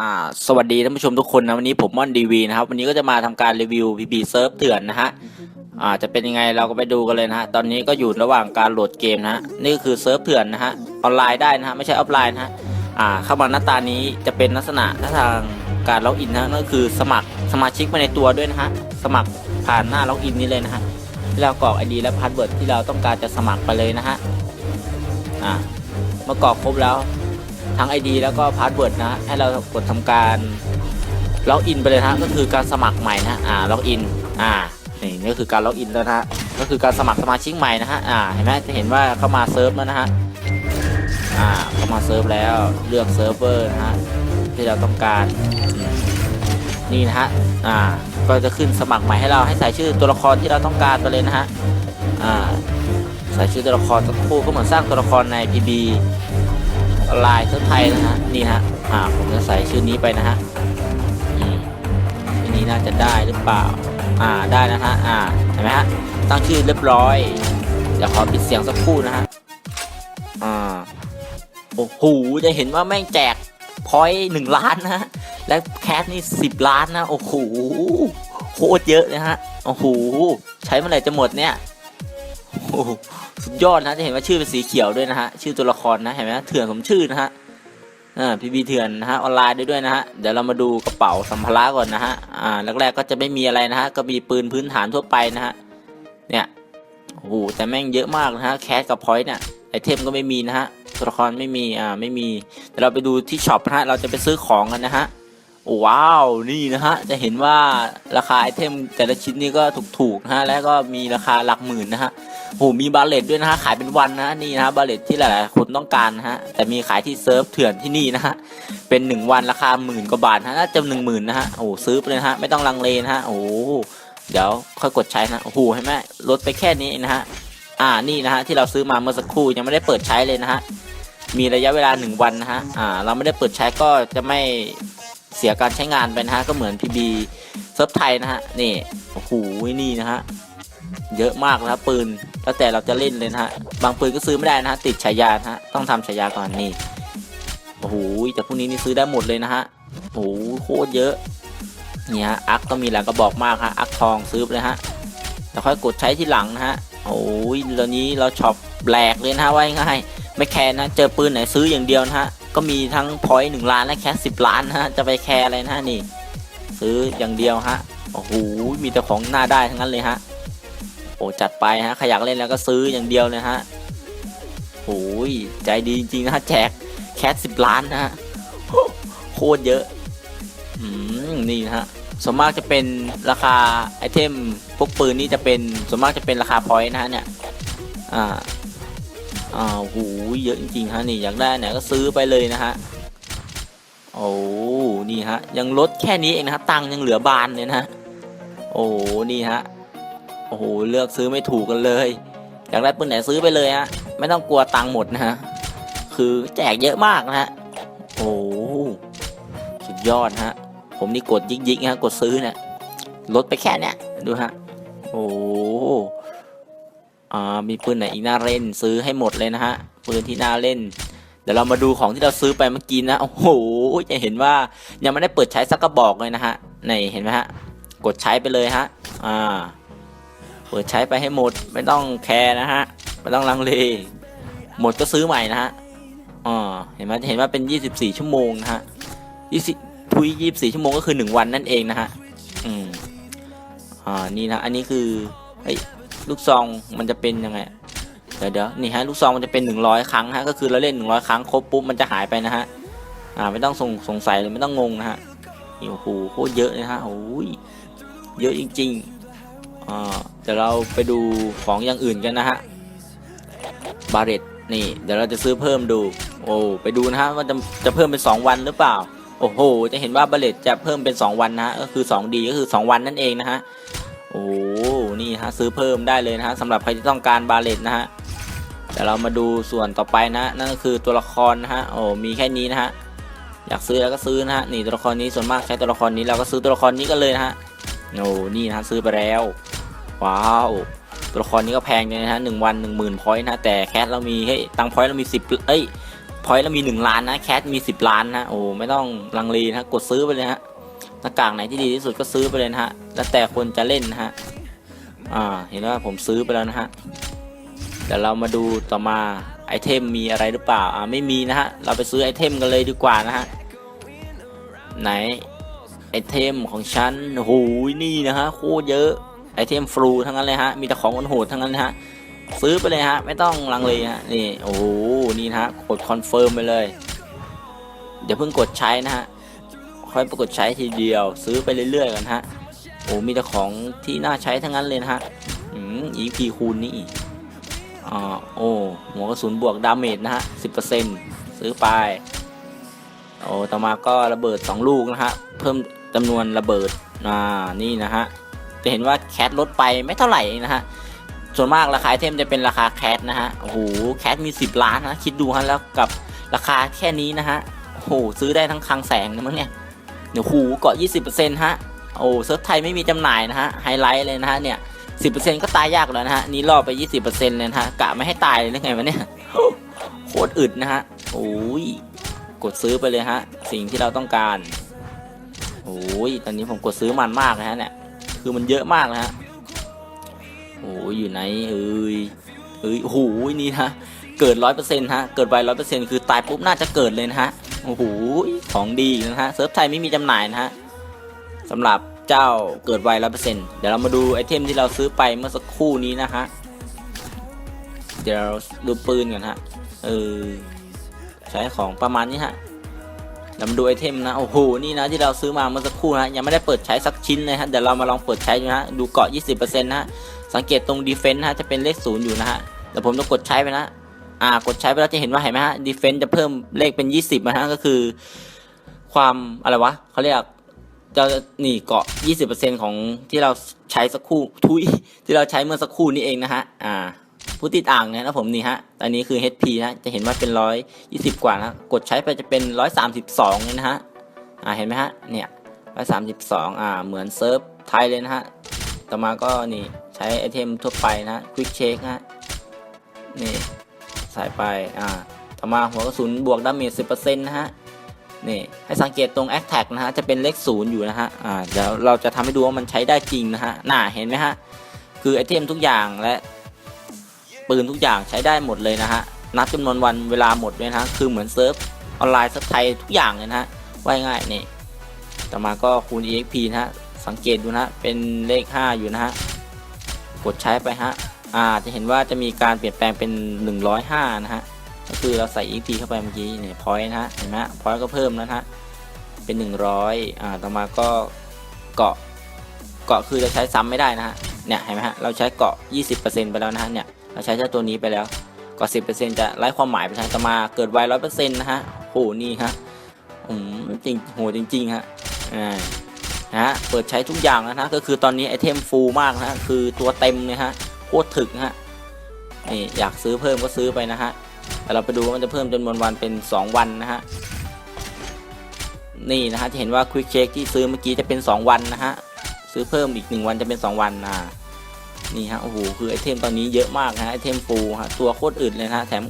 อ่าสวัสดีท่านผู้ชมทุกคนนะวันนี้ผมม่อนดีวีนะครับวันนี้ก็จะมาทำการรีวิวพีพีเซิร์ฟเถื่อนนะฮะอ่าจะเป็นยังไงเราก็ไปดูกันเลยนะฮะตอนนี้ก็อยู่ระหว่างการโหลดเกมนะฮะนี่ก็คือเซิร์ฟเถื่อนนะฮะออนไลน์ได้นะฮะไม่ใช่ออฟไลน์นะฮะอ่าเข้ามาหน้าตานี้จะเป็นลักษณะหน้าทางการล็อกอินนะนั่นก็คือสมัครสมาชิกมาในตัวด้วยนะฮะสมัครผ่านหน้าล็อกอินนี้เลยนะฮะที่เรากรอกไอดีและพาสเวิร์ดที่เราต้องการจะสมัครไปเลยนะฮะอ่าเมื่อกรอกครบแล้ว ทั้ง ID แล้วก็พาสเวิร์ดนะให้เรากดทำการล็อกอินไปเลยนะก็คือการสมัครใหม่นะอ่าล็อกอินอ่านี่นี่ก็คือการล็อกอินแล้วนะฮะก็คือการสมัครสมาชิกใหม่นะฮะอ่าเห็นไหมจะเห็นว่าเข้ามาเซิร์ฟแล้วนะฮะอ่าเข้ามาเซิร์ฟแล้วเลือกเซิร์ฟเวอร์นะฮะที่เราต้องการนี่นะฮะอ่าก็จะขึ้นสมัครใหม่ให้เราให้ใส่ชื่อตัวละครที่เราต้องการไปเลยนะฮะอ่าใส่ชื่อตัวละครสักคู่ก็เหมือนสร้างตัวละครใน PB ลายเสื้อไทยนะฮะนี่ฮะอ่าผมจะใส่ชื่อนี้ไปนะฮะอือนี้น่าจะได้หรือเปล่า อ่าได้นะฮะอ่าเห็นไหมฮะตั้งชื่อเรียบร้อย เดี๋ยวขอปิดเสียงสักครู่นะฮะอ่าโอ้โหจะเห็นว่าแม่งแจกพอยหนึ่งล้านนะฮะและแคสนี่สิบล้านนะ โอ้โหโคตรเยอะเลยฮะ โอ้โห ใช้เมื่อไหร่จะหมดเนี่ยโอ้โห สุดยอดนะจะเห็นว่าชื่อเป็นสีเขียวด้วยนะฮะชื่อตัวละครนะเห็นไหมเถื่อนสมชื่อนะฮะอ่าพีบีเถื่อนนะฮะออนไลน์ได้ด้วยนะฮะเดี๋ยวเรามาดูกระเป๋าสัมภาระก่อนนะฮะอ่าแรกๆก็จะไม่มีอะไรนะฮะก็มีปืนพื้นฐานทั่วไปนะฮะเนี่ยโอ้โหแต่แม่งเยอะมากนะฮะแคสกับพอยต์เนี่ยไอเทมก็ไม่มีนะฮะตัวละครไม่มีอ่าไม่มีเดี๋ยวเราไปดูที่ช็อปนะฮะเราจะไปซื้อของกันนะฮะ ว้าวนี่นะฮะจะเห็นว่าราคาไอเทมแต่ละชิ้นนี่ก็ถูกๆนะฮะแล้วก็มีราคาหลักหมื่นนะฮะโอ้โหมีบาเลตด้วยนะฮะขายเป็นวันนะนี่นะฮะบาเลตที่หลายๆคนต้องการนะฮะแต่มีขายที่เซิร์ฟเถื่อนที่นี่นะฮะเป็นหนึ่งวันราคาหมื่นกว่าบาทนะฮะน่าจะหนึ่งหมื่นนะฮะโอ้ซื้อไปเลยนะฮะไม่ต้องลังเลนะฮะโอ้เดี๋ยวค่อยกดใช้นะโอ้โหเห็นไหมลดไปแค่นี้นะฮะอ่านี่นะฮะที่เราซื้อมาเมื่อสักครู่ยังไม่ได้เปิดใช้เลยนะฮะมีระยะเวลาหนึ่งวันนะฮะอ่าเราไม่ได้เปิดใช้ก็จะไม่ เสียการใช้งานไปนะฮะ ก็เหมือน PB เซิร์ฟไทยนะฮะ นี่ โอ้โห นี่นะฮะ เยอะมากนะปืน แล้วแต่เราจะเล่นเลยนะฮะ บางปืนก็ซื้อไม่ได้นะฮะ ติดฉายานะฮะ ต้องทำฉายาก่อนนี่ โอ้โห แต่พวกนี้นี่ซื้อได้หมดเลยนะฮะ โอ้โห โคตรเยอะ เนี่ยฮะอักก็มีหลายกระบอกมากฮะ อักทองซื้อเลยฮะแล้วค่อยกดใช้ที่หลังนะฮะ โอ้ยตอนนี้เราช็อปแหลกเลยนะฮะ ไว่าง่าย ไม่แคร์นะ เจอปืนไหนซื้ออย่างเดียวนะฮะ ก็มีทั้งพอยต์หนึ่งล้านและแค่สิบล้านนะฮะจะไปแคร์อะไรนะนี่ ซื้ออย่างเดียวฮะโอ้โหมีแต่ของหน้าได้ทั้งนั้นเลยฮะโอ้จัดไปฮะใครอยากเล่นแล้วก็ซื้ออย่างเดียวเลยฮะโอ้ยใจดีจริงๆนะฮะแจกแคสสิบล้านนะฮะโคตรเยอะอืมนี่นะฮะส่วนมากจะเป็นราคาไอเทมพวกปืนนี่จะเป็นส่วนมากจะเป็นราคาพอยต์นะฮะเนี่ยอ่า อ่าโหเยอะจริงๆฮะนี่อยากได้เนี่ยก็ซื้อไปเลยนะฮะโอ้นี่ฮะยังลดแค่นี้เองนะฮะตังค์ยังเหลือบานเลยนะโอ้นี่ฮะโอ้โหเลือกซื้อไม่ถูกกันเลยอยากได้ปืนไหนซื้อไปเลยฮะไม่ต้องกลัวตังค์หมดนะฮะคือแจกเยอะมากนะฮะโอ้สุดยอดฮะผมนี่กดยิกๆฮะกดซื้อเนี่ยลดไปแค่เนี้ยดูฮะโอ้ อ่ามีปืนไหนอีกน่าเล่นซื้อให้หมดเลยนะฮะปืนที่น่าเล่น เดี๋ยวเรามาดูของที่เราซื้อไปเมื่อกี้นะโอ้โหจะเห็นว่ายังไม่ได้เปิดใช้สักกระบอกเลยนะฮะนี่เห็นไหมฮะกดใช้ไปเลยฮะอ่าเปิดใช้ไปให้หมดไม่ต้องแคร์นะฮะไม่ต้องลังเลหมดก็ซื้อใหม่นะฮะอ๋อเห็นไหมเห็นว่าเป็น 24 ชั่วโมงนะฮะ20ทุย24 ชั่วโมงก็คือ 1 วันนั่นเองนะฮะอืมอ่านี่นะอันนี้คือเฮ้ย ลูกซองมันจะเป็นยังไงเดี๋ยวเดี๋ยวนี่ฮะลูกซองมันจะเป็น 100 ครั้งฮะก็คือเราเล่น 100 ครั้งครบปุ๊บมันจะหายไปนะฮะอ่าไม่ต้องสงสงสัยเลยไม่ต้องงงนะฮะนี่โอ้โหโคตรเยอะเลยฮะโอ้ยเยอะจริงๆอ่าเดี๋ยวเราไปดูของอย่างอื่นกันนะฮะบาเรตนี่เดี๋ยวเราจะซื้อเพิ่มดู โอ้ไปดูนะฮะว่าจะจะเพิ่มเป็น 2 วันหรือเปล่าโอ้โห จะเห็นว่าบาเรตจะเพิ่มเป็น 2 วันนะฮะก็คือ2ดีก็คือ 2 วันนั่นเองนะฮะ โอ้นี่ฮะซื้อเพิ่มได้เลยนะฮะสำหรับใครที่ต้องการบาเรตนะฮะเดี๋ยวเรามาดูส่วนต่อไปนะนั่นก็คือตัวละครนะฮะโอ้มีแค่นี้นะฮะอยากซื้อแล้วก็ซื้อนะฮะนี่ตัวละครนี้ส่วนมากใช้ตัวละครนี้เราก็ซื้อตัวละครนี้กันเลยนะฮะโอ้นี่นะฮะซื้อไปแล้วว้าวตัวละครนี้ก็แพงเลยนะฮะหนึ่งวันหนึ่งหมื่นพอยต์นะแต่แคสเรามีให้ตังพอยต์เรามีสิบเอ้ยพอยต์เรามีหนึ่งล้านนะแคทมีสิบล้านนะโอ้ไม่ต้องลังเลนะกดซื้อไปเลยฮะหน้ากากไหนที่ดีที่สุดก็ซื้อไปเลยนะฮะ แล้วแต่คนจะเล่นนะฮะ อ่า เห็นว่าผมซื้อไปแล้วนะฮะ เดี๋ยวเรามาดูต่อมาไอเทมมีอะไรหรือเปล่า อ่า ไม่มีนะฮะ เราไปซื้อไอเทมกันเลยดีกว่านะฮะ ไหนไอเทมของฉันโอ้โหนี่นะฮะโคตรเยอะ ไอเทมฟลูทั้งนั้นเลยฮะ มีแต่ของโหดทั้งนั้นฮะ ซื้อไปเลยฮะ ไม่ต้องลังเลฮะ นี่ โอ้โห นี่นะฮะ กดคอนเฟิร์มไปเลย เดี๋ยวเพิ่งกดใช้นะฮะ ค่อยไปกดใช้ทีเดียว ซื้อไปเรื่อยๆกันฮะ โอ้มีแต่ของที่น่าใช้ทั้งนั้นเลยนะฮะอืม EP คูณนี่อ่าโอ้หัวกระสุนบวกดาเมจนะฮะสิบเปอร์เซ็นต์ซื้อไปโอ้ต่อมาก็ระเบิด2ลูกนะฮะเพิ่มจำนวนระเบิดอ่านี่นะฮะจะเห็นว่าแคทลดไปไม่เท่าไหร่นะฮะส่วนมากราคาไอเทมจะเป็นราคาแคทนะฮะโอ้โหแคทมี 10 ล้านนะคิดดูฮะแล้วกับราคาแค่นี้นะฮะโอ้โหซื้อได้ทั้งคลังแสงนะมั้งเนี่ยเดี๋ยวหูเกาะ20%ฮะ โอ้เซิร์ฟไทยไม่มีจำหน่ายนะฮะไฮไลท์เลยนะฮะเนี่ย10%ก็ตายยากแล้วนะฮะนี่ล่อไป 20%เลยนะฮะกะไม่ให้ตายเลยหรือไงวะเนี่ยโคตรอึดนะฮะโอ้ยกดซื้อไปเลยฮะสิ่งที่เราต้องการโอ้ยตอนนี้ผมกดซื้อมันมากนะฮะเนี่ยคือมันเยอะมากนะฮะโอ้ยอยู่ไหนเอ้ยเอ้ยโอ้โหนี่นะเกิดร้อยเปอร์เซ็นต์ฮะเกิดไวร้อยเปอร์เซ็นต์คือตายปุ๊บน่าจะเกิดเลยนะฮะโอ้โหของดีนะฮะเซิร์ฟไทยไม่มีจำหน่ายนะฮะ สำหรับเจ้าเกิดไวร้อยเปอร์เซ็นต์เดี๋ยวเรามาดูไอเทมที่เราซื้อไปเมื่อสักครู่นี้นะฮะ เดี๋ยวเราดูปืนกันฮะ เออ ใช้ของประมาณนี้ฮะเรามาดูไอเทมนะ โอ้โห นี่นะที่เราซื้อมาเมื่อสักครู่นะยังไม่ได้เปิดใช้สักชิ้นเลยฮะ เดี๋ยวเรามาลองเปิดใช้ดูนะฮะ ดูเกาะ 20%นะฮะ สังเกตตรงดีเฟนต์นะฮะ จะเป็นเลขศูนย์อยู่นะฮะเดี๋ยวผมจะกดใช้ไปนะ อ่า กดใช้ไปแล้วจะเห็นว่าเห็นไหมฮะดีเฟนต์จะเพิ่มเลขเป็น 20นะฮะ ก็คือ ความอะไรวะเขาเรียก จะนี่เกาะ 20%ของที่เราใช้สักครู่ทุยที่เราใช้เมื่อสักครู่นี้เองนะฮะ อ่า ผู้ติดอ่างเนี่ยนะผมนี่ฮะ ตอนนี้คือ HP นะ จะเห็นว่าเป็น 120 กว่านะ กดใช้ไปจะเป็น 132เลยนะฮะ อ่า เห็นไหมฮะ เนี่ย 132 อ่า เหมือนเซิร์ฟไทยเลยนะฮะ ต่อมาก็นี่ใช้ไอเทมทั่วไปนะควิกเชคฮะ นี่ ใส่ไป อ่า ต่อมาหัวกระสุนบวกดาเมจ 10%นะฮะ นี่ให้สังเกตตรง a t t a c นะฮะจะเป็นเลขศูนย์อยู่นะฮะอ่าเดี๋ยวเราจะทำให้ดูว่ามันใช้ได้จริงนะฮะน่าเห็นไหมฮะคือไอเทมทุกอย่างและปืนทุกอย่างใช้ได้หมดเลยนะฮะนับจำนวนวันเวลาหมดเลยนะฮะคือเหมือนเซิร์ฟออนไลน์เซิร์ฟไทยทุกอย่างเลยนะฮะว่าง่ายนี่ต่อมาก็คูณ EXP นะฮะสังเกตดูนะเป็นเลข 5 อยู่นะฮะกดใช้ไปฮะอ่าจะเห็นว่าจะมีการเปลี่ยนแปลงเป็น 105 นะฮะ ก็คือเราใส่ EP เข้าไปเมื่อกี้เนี่ยพอยนะฮะเห็นไหมพอยก็เพิ่มแล้วนะฮะเป็น 100อ่าต่อมาก็เกาะเกาะคือจะใช้ซ้ำไม่ได้นะฮะเนี่ยเห็นไหมฮะเราใช้เกาะ 20%ไปแล้วนะฮะเนี่ยเราใช้เจ้าตัวนี้ไปแล้วเกาะ 10%จะไร้ความหมายไปทางต่อมาเกิดไว100%นะฮะโหนี่ฮะอืมจริงโหจริงๆฮะอ่านะฮะเปิดใช้ทุกอย่างแล้วนะก็คือตอนนี้ไอเทมฟูลมากนะฮะคือตัวเต็มเลยฮะโคตรถึกนะฮะนี่อยากซื้อเพิ่มก็ซื้อไปนะฮะ แต่เราไปดูว่ามันจะเพิ่มจำนวนวันเป็น 2 วันนะฮะ นี่นะฮะจะเห็นว่าควิกเช็คที่ซื้อเมื่อกี้จะเป็น 2 วันนะฮะ ซื้อเพิ่มอีก 1 วันจะเป็น 2 วันนะนี่ฮะโอ้โหคือไอเทมตอนนี้เยอะมากนะฮะไอเทมฟูฮะตัวโคตรอึดเลยนะฮะแถม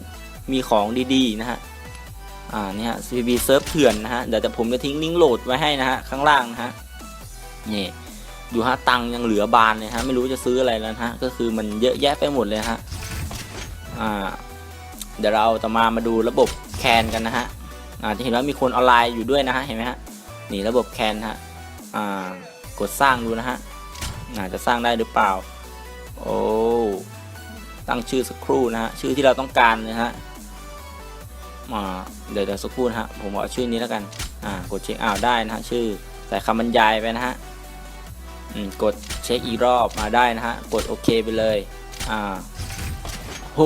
มีของดีๆนะฮะอ่านี่ฮะ CB เซิร์ฟเถื่อนนะฮะเดี๋ยวแต่ผมจะทิ้งลิงก์โหลดไว้ให้นะฮะข้างล่างนะฮะนี่ดูฮะตังยังเหลือบานเลยฮะไม่รู้จะซื้ออะไรแล้วฮะก็คือมันเยอะแยะไปหมดเลยฮะอ่า เดี๋ยวเราจะมามาดูระบบแคนกันนะฮะอาจะเห็นว่ามีคนออนไลน์อยู่ด้วยนะฮะเห็นไหมฮะนี่ระบบแคนฮะกดสร้างดูนะฮะอาจะสร้างได้หรือเปล่าโอ้ตั้งชื่อสักครู่นะฮะชื่อที่เราต้องการนะฮะอ่าเดี๋ยวเดี๋ยวสักครู่นะฮะผมเอาชื่อนี้แล้วกันกดเช็คอ้าวได้นะฮะชื่อใส่คำบรรยายไปนะฮะกดเช็คอีกรอบมาได้นะฮะกดโอเคไปเลยอ่าโห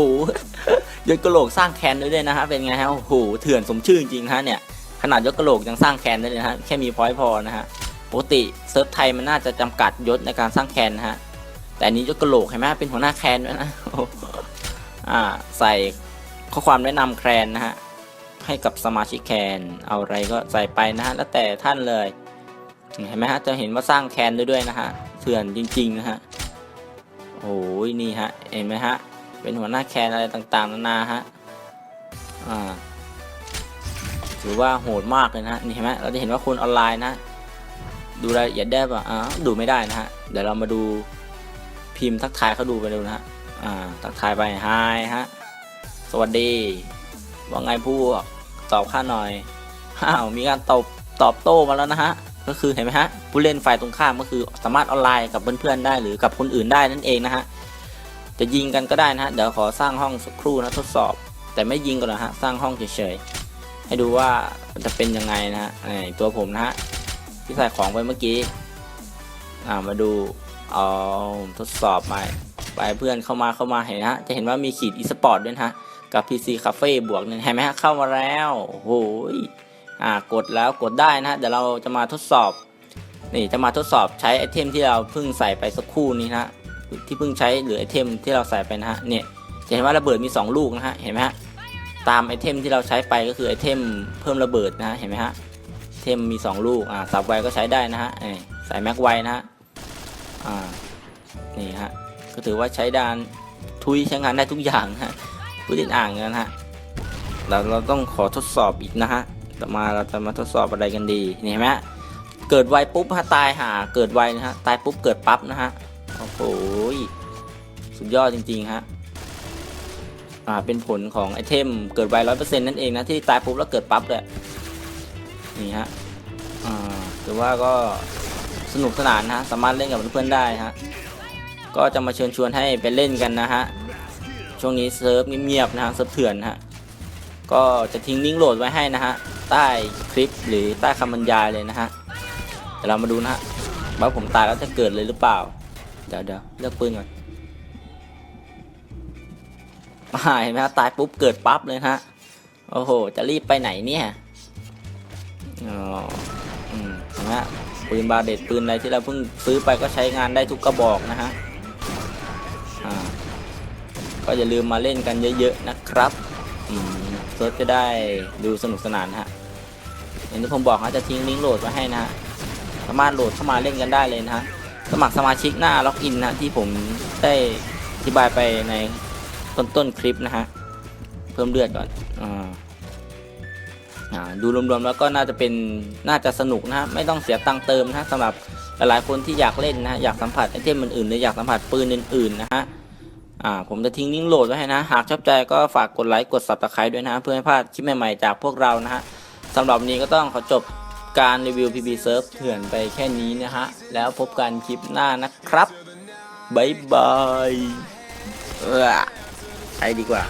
ยกกระโหลกสร้างแคนด้วยนะฮะเป็นไงฮะโอ้โหเถื่อนสมชื่อจริงฮะเนี่ยขนาดยกกระโหลกยังสร้างแคนได้เลยนะฮะแค่มีพอยต์พอนะฮะปกติเซิร์ฟไทยมันน่าจะจำกัดยศในการสร้างแคนนะฮะแต่นี้ยกกระโหลกเห็นไหมเป็นหัวหน้าแคนด้วยนะอ่าใส่ข้อความแนะนำแคนนะฮะให้กับสมาชิกแคนเอาอะไรก็ใส่ไปนะฮะแล้วแต่ท่านเลยเห็นไหมฮะจะเห็นว่าสร้างแคนด้วยด้วยนะฮะเถื่อนจริงๆนะฮะโอ้ยนี่ฮะเห็นไหมฮะ เป็นหัวหน้าแคนอะไรต่างๆนานาฮะอ่าถือว่าโหดมากเลยนะฮะนี่เห็นไหมเราจะเห็นว่าคนออนไลน์นะ ดูรายละเอียดได้ปะอ่าดูไม่ได้นะฮะเดี๋ยวเรามาดูพิมพ์ทักทายเขาดูไปดูนะฮะอ่าทักทายไปไฮฮะสวัสดีว่าไงผู้ตอบข้าหน่อยอ้าวมีการตอบตอบโต้มาแล้วนะฮะก็คือเห็นไหมฮะผู้เล่นฝ่ายตรงข้ามก็คือสามารถออนไลน์กับเพื่อนๆได้หรือกับคนอื่นได้นั่นเองนะฮะ จะยิงกันก็ได้นะฮะ เดี๋ยวขอสร้างห้องสักครู่นะทดสอบ แต่ไม่ยิงก่อนนะฮะ สร้างห้องเฉยๆ ให้ดูว่าจะเป็นยังไงนะฮะไอตัวผมนะฮะที่ใส่ของไปเมื่อกี้ อ่า มาดู เอาทดสอบไปไปเพื่อนเข้ามาเข้ามาเห็นนะฮะ จะเห็นว่ามีขีด e-sport ด้วยนะฮะ กับ PC Cafe บวกนี่ยเห็นไหมฮะ เข้ามาแล้ว โอ้โหยอ่า กดแล้วกดได้นะฮะ เดี๋ยวเราจะมาทดสอบ นี่จะมาทดสอบใช้ไอเทมที่เราเพิ่งใส่ไปสักครู่นี้นะ ที่เพิ่งใช้หรือไอเทมที่เราใส่ไปนะฮะเนี่ยจะเห็นว่าระเบิดมี 2 ลูกนะฮะเห็นไหมฮะตามไอเทมที่เราใช้ไปก็คือไอเทมเพิ่มระเบิดนะฮะเห็นไหมฮะเทมมี 2 ลูกอ่าสับไวก็ใช้ได้นะฮะใส่แม็กไวนะฮะอ่านี่ฮะก็ถือว่าใช้ดานทุยใช้งานได้ทุกอย่างนะฮะผู้เล่นอ่างนะฮะเราเราต้องขอทดสอบอีกนะฮะต่อมาเราจะมาทดสอบอะไรกันดีนี่เห็นไหมฮะเกิดไวปุ๊บฮะตายหาเกิดไวนะฮะตายปุ๊บเกิดปั๊บนะฮะ สุดยอดจริงๆฮะอ่าเป็นผลของไอเทมเกิดไวร้อยเปอร์เซ็นต์นั่นเองนะ ที่ตายปุ๊บแล้วเกิดปั๊บเลยนี่ฮะอ่าถือว่าก็สนุกสนานนะฮะสามารถเล่นกับเพื่อนๆได้ฮะก็จะมาเชิญชวนให้ไปเล่นกันนะฮะช่วงนี้เซิร์ฟเงียบๆนะฮะเซิร์ฟเถื่อนนะฮะก็จะทิ้งลิงก์โหลดไว้ให้นะฮะใต้คลิปหรือใต้คำบรรยายเลยนะฮะเดี๋ยวเรามาดูนะฮะว่าผมตายแล้วจะเกิดเลยหรือเปล่า เดี๋ยวเดี๋ยวเลือกปืนก่อน อ่าเห็นไหมฮะตายปุ๊บเกิดปั๊บเลยนะฮะ โอ้โห จะรีบไปไหนเนี่ยอ๋ออืมเห็นไหมฮะปืนบาเด็ดปืนอะไรที่เราเพิ่งซื้อไปก็ใช้งานได้ทุกกระบอกนะฮะ อ่า ก็อย่าลืมมาเล่นกันเยอะๆนะครับอืมเซิร์ฟจะได้ดูสนุกสนานนะฮะอย่างที่ผมบอกนะจะทิ้งลิงก์โหลดไว้ให้นะฮะ สามารถโหลดเข้ามาเล่นกันได้เลยนะฮะ สมัครสมาชิกหน้าล็อกอินนะที่ผมได้อธิบายไปใน ต้นๆคลิปนะฮะ เพิ่มเลือดก่อนอ่าอ่าดูรวมๆแล้วก็น่าจะเป็นน่าจะสนุกนะฮะไม่ต้องเสียตังเติมนะะสำหรับหลายๆคนที่อยากเล่นนะะอยากสัมผัสไอเทมอื่นๆหรืออยากสัมผัสปืนอื่นๆนะฮะอ่าผมจะทิ้งลิงก์โหลดไว้ให้นะ หากชอบใจก็ฝากกดไลค์กด subscribe ด้วยนะเพื่อไม่พลาดคลิปใหม่ๆจากพวกเรานะฮะสำหรับนี้ก็ต้องขอจบการรีวิว PB Surf เถื่อนไปแค่นี้นะฮะแล้วพบกันคลิปหน้านะครับบ๊ายบาย ไปดีกว่า